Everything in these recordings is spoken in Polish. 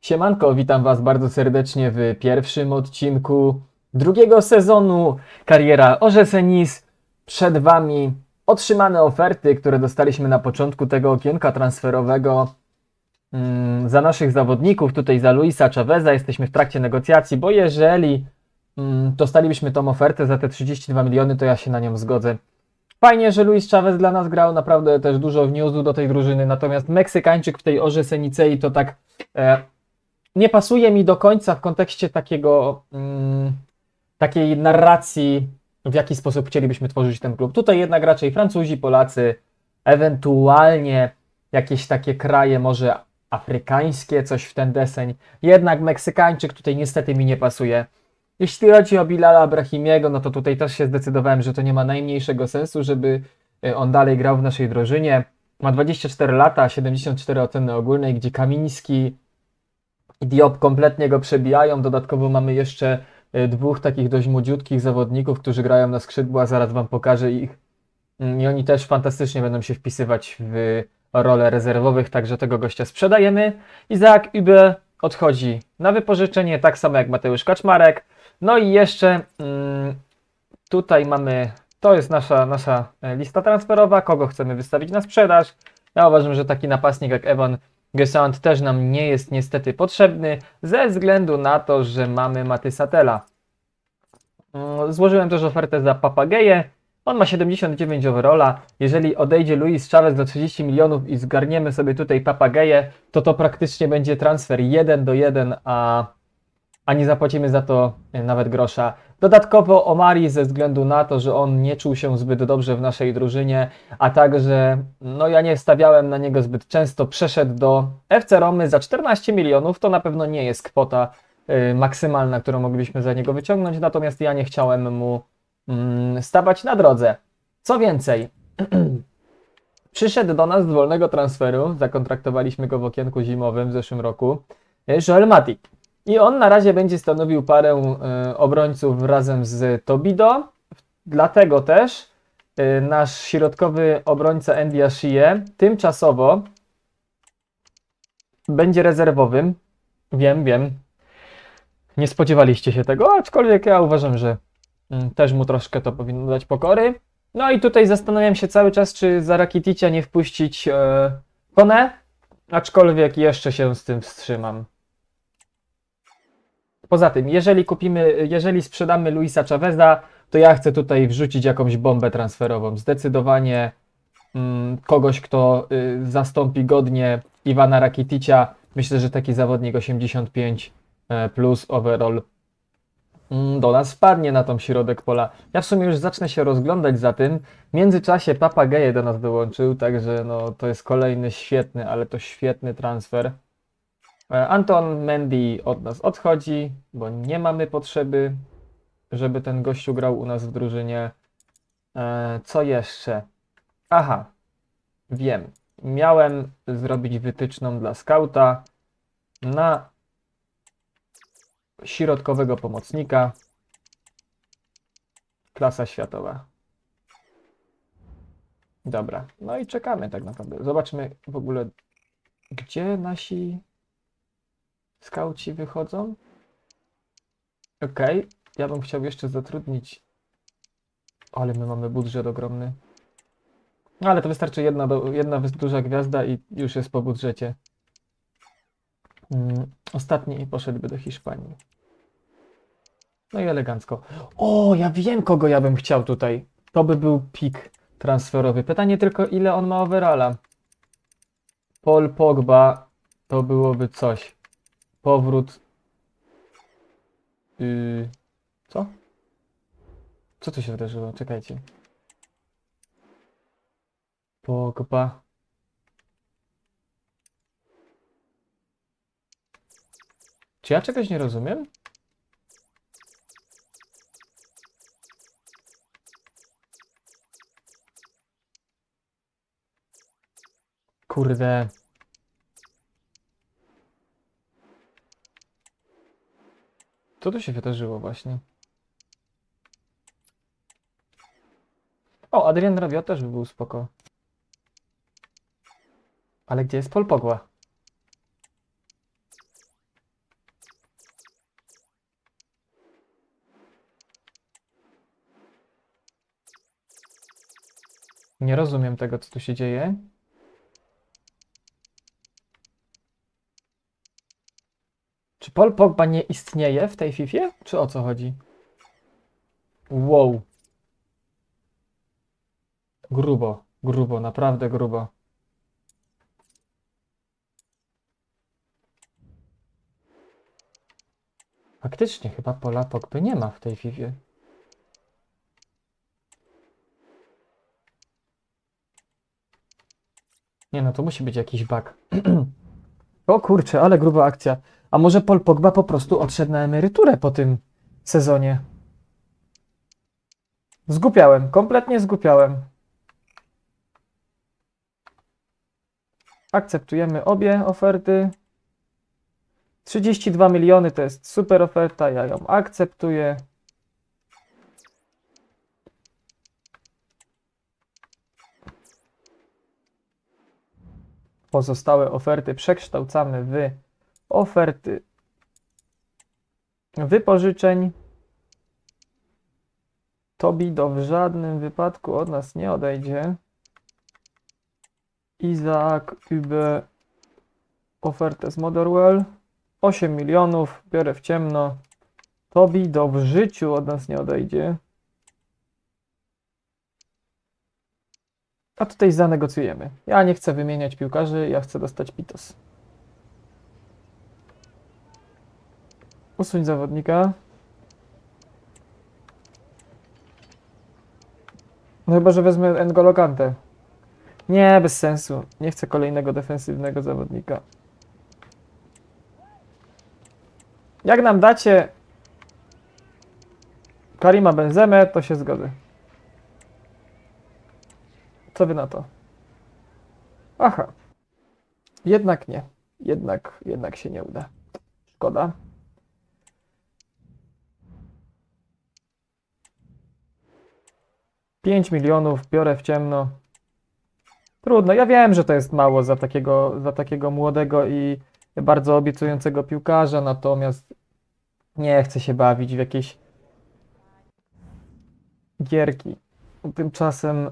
Siemanko, witam Was bardzo serdecznie w pierwszym odcinku drugiego sezonu Kariera Orzesenis. Przed Wami otrzymane oferty, które dostaliśmy na początku tego okienka transferowego mm, za naszych zawodników, tutaj za Luisa Chaveza. Jesteśmy w trakcie negocjacji, bo jeżeli mm, dostalibyśmy tą ofertę za te 32 miliony, to ja się na nią zgodzę. Fajnie, że Luis Chavez dla nas grał, naprawdę też dużo wniósł do tej drużyny, natomiast Meksykańczyk w tej Orze Nicei to tak e, nie pasuje mi do końca w kontekście takiego, mm, takiej narracji, w jaki sposób chcielibyśmy tworzyć ten klub. Tutaj jednak raczej Francuzi, Polacy, ewentualnie jakieś takie kraje może afrykańskie, coś w ten deseń. Jednak Meksykańczyk tutaj niestety mi nie pasuje. Jeśli chodzi o Bilala Brahimiego, no to tutaj też się zdecydowałem, że to nie ma najmniejszego sensu, żeby y, on dalej grał w naszej drużynie. Ma 24 lata, 74 oceny ogólnej, gdzie Kamiński Diop kompletnie go przebijają. Dodatkowo mamy jeszcze y, dwóch takich dość młodziutkich zawodników, którzy grają na skrzydła, zaraz Wam pokażę ich. Mm, I oni też fantastycznie będą się wpisywać w rolę rezerwowych, także tego gościa sprzedajemy. Izaak Übe odchodzi na wypożyczenie, tak samo jak Mateusz Kaczmarek. No i jeszcze mm, tutaj mamy, to jest nasza, nasza e, lista transferowa, kogo chcemy wystawić na sprzedaż. Ja uważam, że taki napastnik jak Evan Gesant też nam nie jest niestety potrzebny, ze względu na to, że mamy Matysatela. Mm, Złożyłem też ofertę za Papageję. On ma 79 overalla. Jeżeli odejdzie Luis Chavez do 30 milionów i zgarniemy sobie tutaj Papageję, to to praktycznie będzie transfer 1 do 1, a, a nie zapłacimy za to e, nawet grosza. Dodatkowo Omari ze względu na to, że on nie czuł się zbyt dobrze w naszej drużynie, a także no ja nie stawiałem na niego zbyt często, przeszedł do FC Romy za 14 milionów, to na pewno nie jest kwota y, maksymalna, którą moglibyśmy za niego wyciągnąć, natomiast ja nie chciałem mu mm, stawać na drodze. Co więcej, przyszedł do nas z wolnego transferu, zakontraktowaliśmy go w okienku zimowym w zeszłym roku, y, Joel Matip. I on na razie będzie stanowił parę y, obrońców razem z Tobido. Dlatego też y, nasz środkowy obrońca Andy Ashie tymczasowo będzie rezerwowym. Wiem, wiem. Nie spodziewaliście się tego, aczkolwiek ja uważam, że mm, też mu troszkę to powinno dać pokory. No i tutaj zastanawiam się cały czas, czy za Rakiticia nie wpuścić e, Kone, aczkolwiek jeszcze się z tym wstrzymam. Poza tym, jeżeli kupimy, jeżeli sprzedamy Luisa Chaveza, to ja chcę tutaj wrzucić jakąś bombę transferową. Zdecydowanie mm, kogoś, kto y, zastąpi godnie Iwana Rakiticia. Myślę, że taki zawodnik 85 e, plus overall mm, do nas wpadnie na tą środek pola. Ja w sumie już zacznę się rozglądać za tym. W międzyczasie Papageje do nas dołączył, także no, to jest kolejny świetny, ale to świetny transfer. E, Anton Mendy od nas odchodzi, bo nie mamy potrzeby, żeby ten gościu grał u nas w drużynie. E, Co jeszcze? Aha, wiem. Miałem zrobić wytyczną dla skauta na środkowego pomocnika. Klasa światowa. Dobra, no i czekamy tak naprawdę. Zobaczmy w ogóle, gdzie nasi skauci wychodzą. Okej, ja bym chciał jeszcze zatrudnić. Ale my mamy budżet ogromny. No ale to wystarczy jedna, do, jedna duża gwiazda i już jest po budżecie. Mm, ostatni poszedłby do Hiszpanii. No i elegancko. O, ja wiem, kogo ja bym chciał tutaj. To by był pik transferowy. Pytanie tylko, ile on ma overalla. Paul Pogba to byłoby coś. Powrót. Yy, co? Co tu się wydarzyło? Czekajcie. Pogba. Czy ja czegoś nie rozumiem? Kurde. Co tu się wydarzyło właśnie? O, Adrian Rabiot też by był spoko. Ale gdzie jest Pol Pogła? Nie rozumiem tego, co tu się dzieje. Paul Pogba nie istnieje w tej Fifie? Czy o co chodzi? Wow. Grubo, grubo, naprawdę grubo. Faktycznie chyba Pola Pogby nie ma w tej Fifie. Nie no, to musi być jakiś bug. o kurczę, ale gruba akcja. A może Paul Pogba po prostu odszedł na emeryturę po tym sezonie? Zgupiałem, kompletnie zgupiałem. Akceptujemy obie oferty. 32 miliony to jest super oferta, ja ją akceptuję. Pozostałe oferty przekształcamy w oferty wypożyczeń. Tobido w żadnym wypadku od nas nie odejdzie. Izaak Ube ofertę z Motherwell. 8 milionów, biorę w ciemno. Tobido w życiu od nas nie odejdzie. A tutaj zanegocjujemy. Ja nie chcę wymieniać piłkarzy, ja chcę dostać Pitos. Usuń zawodnika. No chyba, że wezmę N'Golo Kante. Nie, bez sensu. Nie chcę kolejnego defensywnego zawodnika. Jak nam dacie Karima Benzemę, to się zgodzę. Co wy na to? Aha. Jednak nie. Jednak, jednak się nie uda. Szkoda. Pięć milionów, biorę w ciemno. Trudno, ja wiem, że to jest mało za takiego, za takiego młodego i bardzo obiecującego piłkarza, natomiast nie chcę się bawić w jakieś gierki. Tymczasem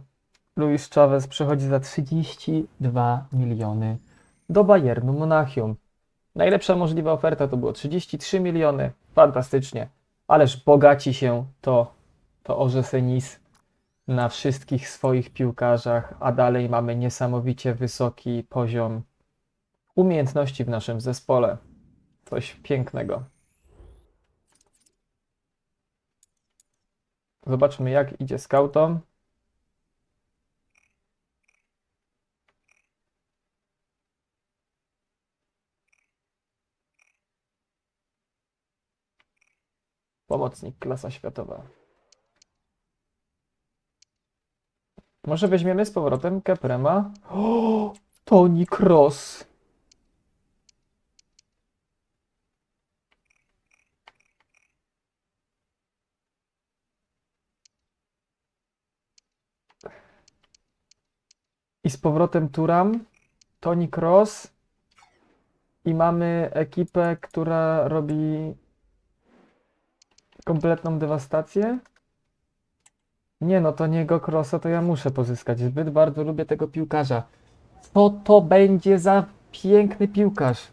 Luis Chavez przechodzi za 32 miliony do Bayernu Monachium. Najlepsza możliwa oferta to było 33 miliony. Fantastycznie. Ależ bogaci się to, to Orze Senis na wszystkich swoich piłkarzach, a dalej mamy niesamowicie wysoki poziom umiejętności w naszym zespole. Coś pięknego. Zobaczmy, jak idzie scoutom. Pomocnik, klasa światowa. Może weźmiemy z powrotem Keprema. O, Toni Cross. I z powrotem Turam, Toni Cross. I mamy ekipę, która robi kompletną dewastację. Nie no, to nie go Crossa, to ja muszę pozyskać. Zbyt bardzo lubię tego piłkarza. Co to będzie za piękny piłkarz?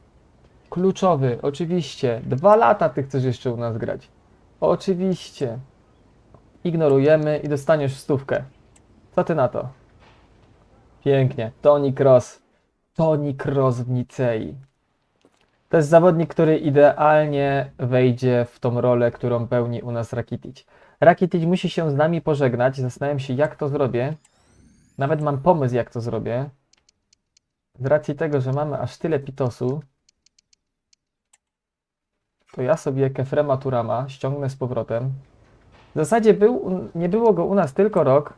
Kluczowy, oczywiście. Dwa lata ty chcesz jeszcze u nas grać. Oczywiście. Ignorujemy i dostaniesz stówkę. Co ty na to? Pięknie. Toni Cross. Toni Cross w Nicei. To jest zawodnik, który idealnie wejdzie w tą rolę, którą pełni u nas Rakitic. Rakitic musi się z nami pożegnać. Zastanawiam się, jak to zrobię. Nawet mam pomysł, jak to zrobię. Z racji tego, że mamy aż tyle pitosu, to ja sobie Kefrema Turama ściągnę z powrotem. W zasadzie był, nie było go u nas tylko rok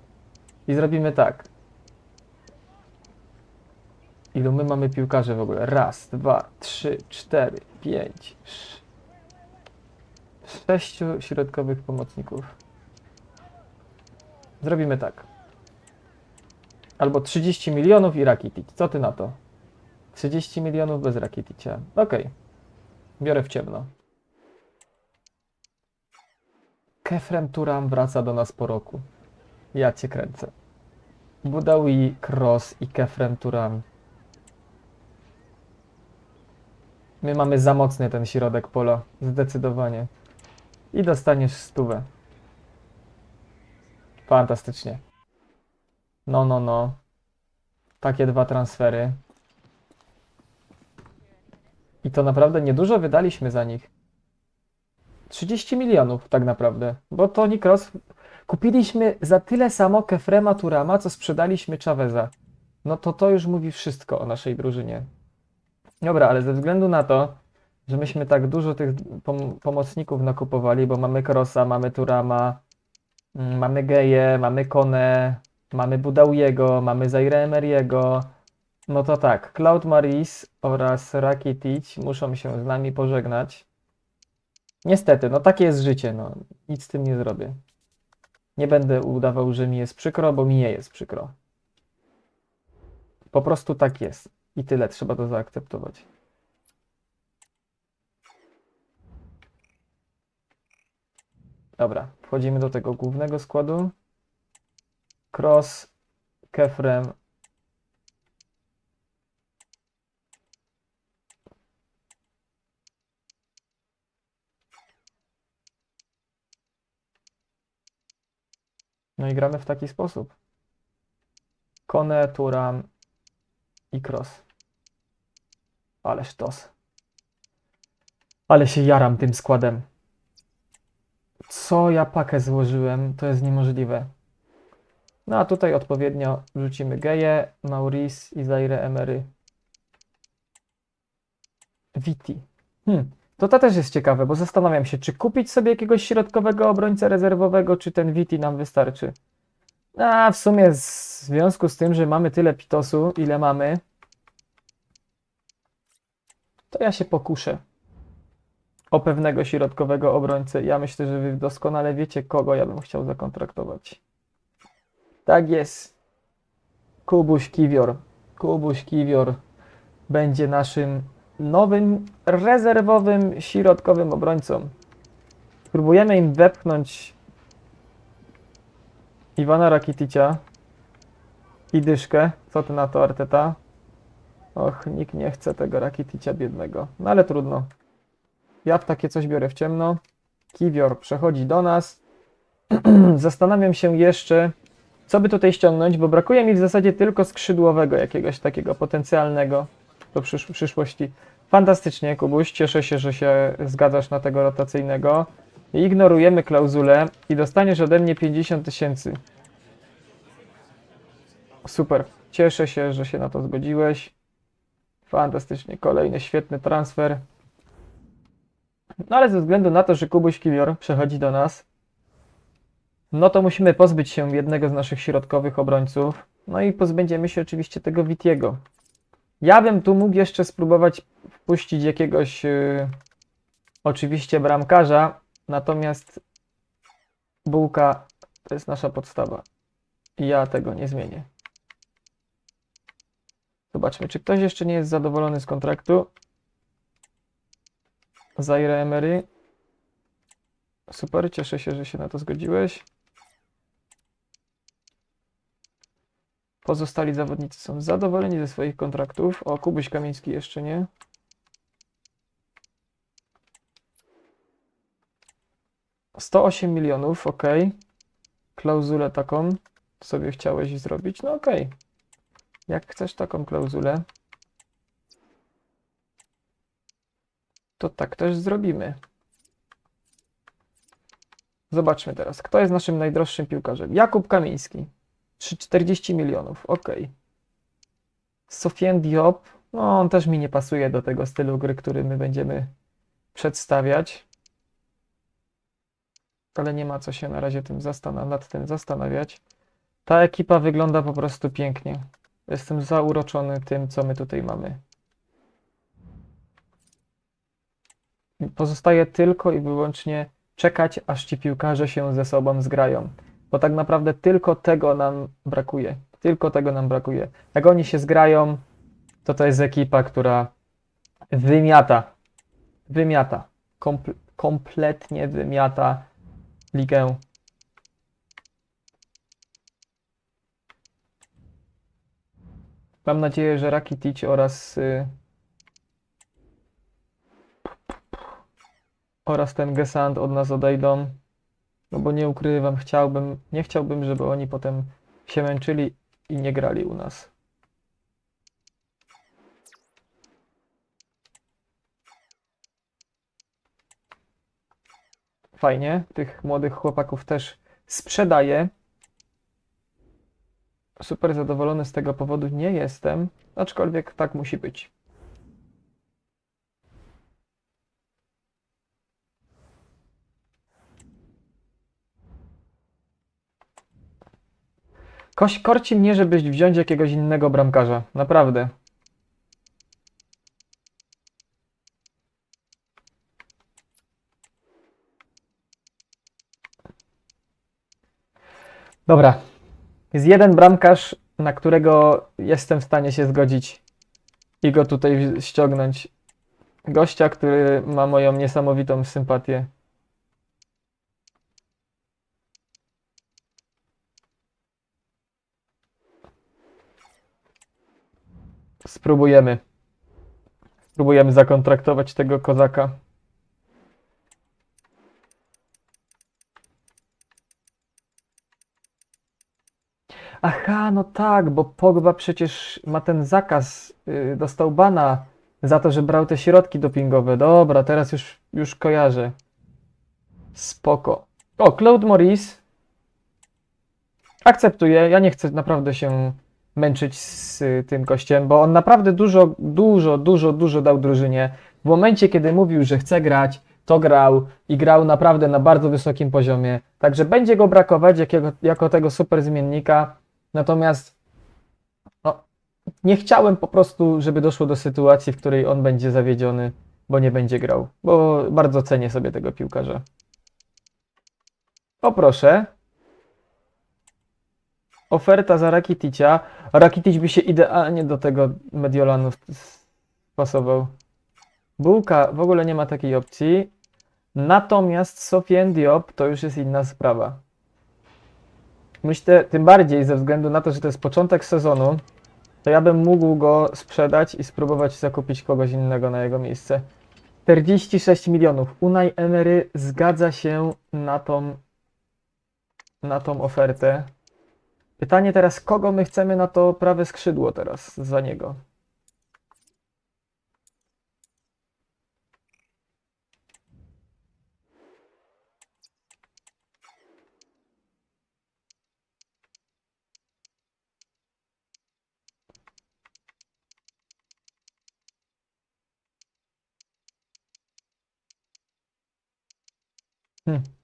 i zrobimy tak. Ilu my mamy piłkarzy w ogóle? Raz, dwa, trzy, cztery, pięć, sz- sześciu środkowych pomocników. Zrobimy tak. Albo 30 milionów i Rakitic. Co ty na to? 30 milionów bez Rakiticia. Okej. Biorę w ciemno. Kefrem Turam wraca do nas po roku. Ja cię kręcę. Budawi, Cross i Kefrem Turam. My mamy za mocny ten środek pola. Zdecydowanie. I dostaniesz stówę. Fantastycznie. No, no, no. Takie dwa transfery. I to naprawdę niedużo wydaliśmy za nich. 30 milionów tak naprawdę. Bo Toni Kroos kupiliśmy za tyle samo Kefrema Turama, co sprzedaliśmy Chaveza. No to to już mówi wszystko o naszej drużynie. Dobra, ale ze względu na to, że myśmy tak dużo tych pom pomocników nakupowali, bo mamy Krosa, mamy Turama, mm, mamy Geję, mamy Kone, mamy Budawiego, mamy Zaire no to tak, Cloud Maris oraz Rakitic muszą się z nami pożegnać. Niestety, no takie jest życie, no nic z tym nie zrobię. Nie będę udawał, że mi jest przykro, bo mi nie jest przykro. Po prostu tak jest. I tyle, trzeba to zaakceptować. Dobra, wchodzimy do tego głównego składu. Cross, Kefrem, No i gramy w taki sposób. Kone, Turam i Cross. Ale sztos. Ale się jaram tym składem. Co ja pakę złożyłem, to jest niemożliwe. No a tutaj odpowiednio rzucimy Geję, Maurice i Zaire Emery. Viti. Hmm. To to też jest ciekawe, bo zastanawiam się, czy kupić sobie jakiegoś środkowego obrońcę rezerwowego, czy ten Viti nam wystarczy. A w sumie w związku z tym, że mamy tyle pitosu, ile mamy, to ja się pokuszę o pewnego środkowego obrońcę. Ja myślę, że wy doskonale wiecie, kogo ja bym chciał zakontraktować. Tak jest. Kubuś Kiwior. Kubuś Kiwior będzie naszym nowym rezerwowym środkowym obrońcą. Próbujemy im wepchnąć Iwana Rakiticia i dyszkę. Co ty na to, Arteta? Och, nikt nie chce tego Rakiticia biednego. No ale trudno. Ja w takie coś biorę w ciemno. Kiwior przechodzi do nas. Zastanawiam się jeszcze, co by tutaj ściągnąć, bo brakuje mi w zasadzie tylko skrzydłowego jakiegoś takiego potencjalnego do przysz przyszłości. Fantastycznie, Kubuś. Cieszę się, że się zgadzasz na tego rotacyjnego. Ignorujemy klauzulę i dostaniesz ode mnie 50 tysięcy. Super. Cieszę się, że się na to zgodziłeś. Fantastycznie. Kolejny świetny transfer. No ale ze względu na to, że Kubuś Kiwior przechodzi do nas, no to musimy pozbyć się jednego z naszych środkowych obrońców. No i pozbędziemy się oczywiście tego Witiego. Ja bym tu mógł jeszcze spróbować wpuścić jakiegoś yy, oczywiście bramkarza, natomiast bułka to jest nasza podstawa. Ja tego nie zmienię. Zobaczmy, czy ktoś jeszcze nie jest zadowolony z kontraktu. Zaire Emery. Super, cieszę się, że się na to zgodziłeś. Pozostali zawodnicy są zadowoleni ze swoich kontraktów. O, Kubuś Kamiński jeszcze nie. Sto osiem milionów, ok. Klauzulę taką sobie chciałeś zrobić. No ok. Jak chcesz taką klauzulę, to tak też zrobimy. Zobaczmy teraz, kto jest naszym najdroższym piłkarzem. Jakub Kamiński. 340 milionów, ok. Sofiane Diop, no on też mi nie pasuje do tego stylu gry, który my będziemy przedstawiać. Ale nie ma co się na razie tym zastan- nad tym zastanawiać. Ta ekipa wygląda po prostu pięknie. Jestem zauroczony tym, co my tutaj mamy. Pozostaje tylko i wyłącznie czekać, aż ci piłkarze się ze sobą zgrają. Bo tak naprawdę tylko tego nam brakuje. Tylko tego nam brakuje. Jak oni się zgrają, to to jest ekipa, która wymiata. Wymiata. Komple kompletnie wymiata ligę. Mam nadzieję, że Rakitic oraz oraz ten Gesand od nas odejdą. No bo nie ukrywam, chciałbym, nie chciałbym, żeby oni potem się męczyli i nie grali u nas. Fajnie, tych młodych chłopaków też sprzedaję. Super zadowolony z tego powodu nie jestem, aczkolwiek tak musi być. Koś korci mnie, żebyś wziąć jakiegoś innego bramkarza. Naprawdę. Dobra. Jest jeden bramkarz, na którego jestem w stanie się zgodzić i go tutaj ściągnąć. Gościa, który ma moją niesamowitą sympatię. Spróbujemy. Spróbujemy zakontraktować tego kozaka. Aha, no tak, bo Pogba przecież ma ten zakaz, yy, dostał bana za to, że brał te środki dopingowe. Dobra, teraz już, już kojarzę. Spoko. O, Claude Maurice. Akceptuję, ja nie chcę naprawdę się męczyć z y, tym gościem, bo on naprawdę dużo, dużo, dużo, dużo dał drużynie. W momencie, kiedy mówił, że chce grać, to grał i grał naprawdę na bardzo wysokim poziomie. Także będzie go brakować jako tego super zmiennika. Natomiast no, nie chciałem po prostu, żeby doszło do sytuacji, w której on będzie zawiedziony, bo nie będzie grał. Bo bardzo cenię sobie tego piłkarza. O proszę. Oferta za Rakiticia. Rakitic by się idealnie do tego Mediolanu pasował. Bułka w ogóle nie ma takiej opcji. Natomiast Sofiane Diop to już jest inna sprawa. Myślę, tym bardziej ze względu na to, że to jest początek sezonu, to ja bym mógł go sprzedać i spróbować zakupić kogoś innego na jego miejsce. 46 milionów. Unai Emery zgadza się na tą, na tą ofertę. Pytanie teraz, kogo my chcemy na to prawe skrzydło teraz za niego? Hmm.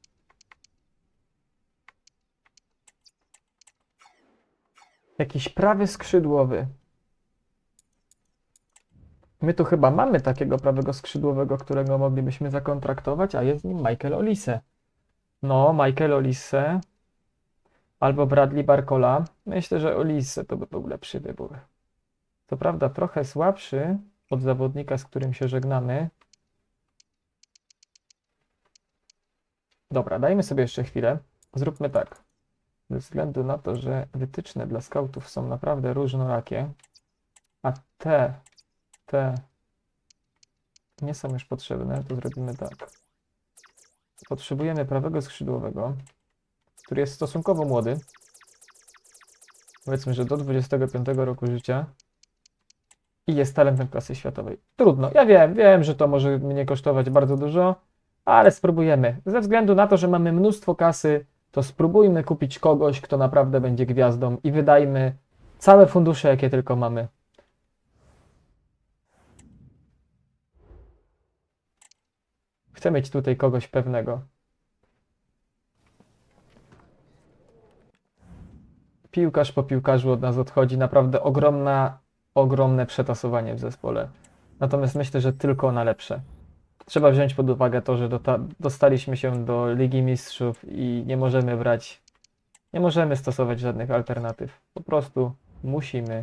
Jakiś prawy skrzydłowy. My tu chyba mamy takiego prawego skrzydłowego, którego moglibyśmy zakontraktować, a jest nim Michael Olise. No, Michael Olise albo Bradley Barcola. Myślę, że Olise to by był lepszy wybór. Co prawda trochę słabszy od zawodnika, z którym się żegnamy. Dobra, dajmy sobie jeszcze chwilę. Zróbmy tak. Ze względu na to, że wytyczne dla skautów są naprawdę różnorakie, a te, te nie są już potrzebne, to zrobimy tak. Potrzebujemy prawego skrzydłowego, który jest stosunkowo młody. Powiedzmy, że do 25 roku życia i jest talentem klasy światowej. Trudno, ja wiem, wiem, że to może mnie kosztować bardzo dużo, ale spróbujemy. Ze względu na to, że mamy mnóstwo kasy, to spróbujmy kupić kogoś, kto naprawdę będzie gwiazdą i wydajmy całe fundusze, jakie tylko mamy. Chcę mieć tutaj kogoś pewnego. Piłkarz po piłkarzu od nas odchodzi. Naprawdę ogromna, ogromne przetasowanie w zespole. Natomiast myślę, że tylko na lepsze. Trzeba wziąć pod uwagę to, że dostaliśmy się do Ligi Mistrzów i nie możemy brać, nie możemy stosować żadnych alternatyw. Po prostu musimy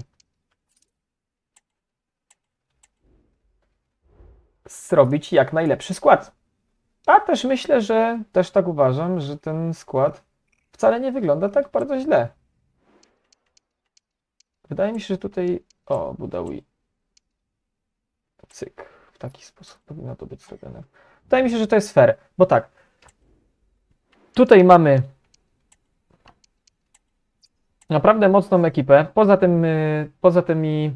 zrobić jak najlepszy skład. A też myślę, że też tak uważam, że ten skład wcale nie wygląda tak bardzo źle. Wydaje mi się, że tutaj O, Budawi. Cyk. W taki sposób powinno to być zrobione. Wydaje mi się, że to jest fair, bo tak. Tutaj mamy naprawdę mocną ekipę. Poza tym, y, poza tymi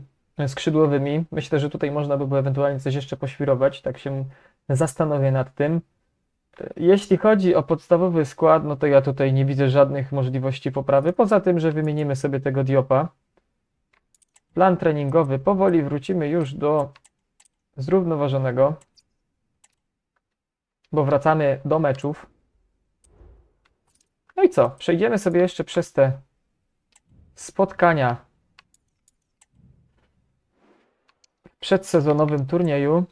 skrzydłowymi, myślę, że tutaj można by było ewentualnie coś jeszcze poświrować. Tak się zastanowię nad tym. Jeśli chodzi o podstawowy skład, no to ja tutaj nie widzę żadnych możliwości poprawy. Poza tym, że wymienimy sobie tego Diopa. Plan treningowy. Powoli wrócimy już do zrównoważonego, bo wracamy do meczów. No i co? Przejdziemy sobie jeszcze przez te spotkania w przedsezonowym turnieju.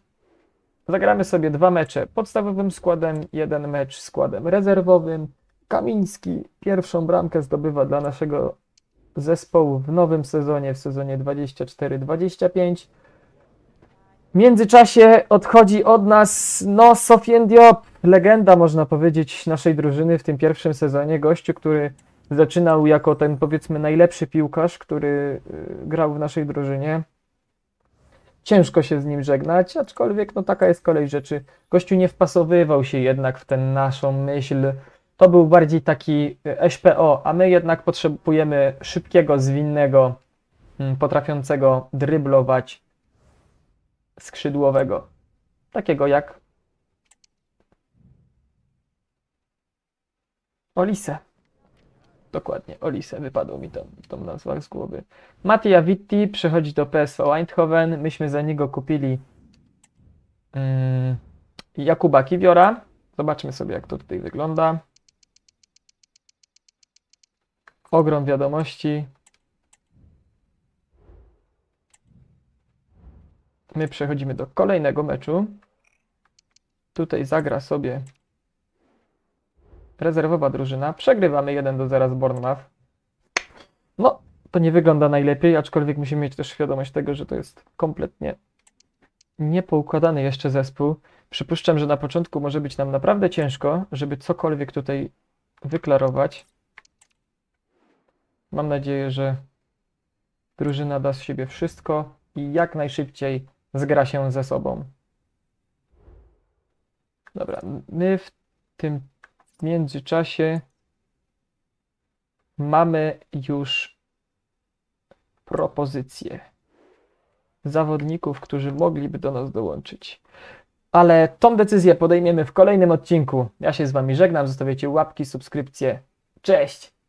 Zagramy sobie dwa mecze podstawowym składem, jeden mecz składem rezerwowym. Kamiński pierwszą bramkę zdobywa dla naszego zespołu w nowym sezonie, w sezonie 24-25. W międzyczasie odchodzi od nas no, Sofien Diop, legenda można powiedzieć naszej drużyny w tym pierwszym sezonie. Gościu, który zaczynał jako ten powiedzmy najlepszy piłkarz, który y, grał w naszej drużynie. Ciężko się z nim żegnać, aczkolwiek no taka jest kolej rzeczy. Gościu nie wpasowywał się jednak w tę naszą myśl. To był bardziej taki y, SPO, a my jednak potrzebujemy szybkiego, zwinnego, mm, potrafiącego dryblować skrzydłowego. Takiego jak Olise. Dokładnie, Olise, wypadło mi to, tą nazwę z głowy. Mattia Vitti przechodzi do PSV Eindhoven. Myśmy za niego kupili mm, Jakuba Kiwiora. Zobaczmy sobie, jak to tutaj wygląda. Ogrom wiadomości. My przechodzimy do kolejnego meczu. Tutaj zagra sobie rezerwowa drużyna. Przegrywamy 1 do 0 z Bournemouth. No, to nie wygląda najlepiej, aczkolwiek musimy mieć też świadomość tego, że to jest kompletnie niepoukładany jeszcze zespół. Przypuszczam, że na początku może być nam naprawdę ciężko, żeby cokolwiek tutaj wyklarować. Mam nadzieję, że drużyna da z siebie wszystko i jak najszybciej zgra się ze sobą. Dobra, my w tym międzyczasie mamy już propozycje zawodników, którzy mogliby do nas dołączyć. Ale tą decyzję podejmiemy w kolejnym odcinku. Ja się z Wami żegnam, zostawiajcie łapki, subskrypcje. Cześć!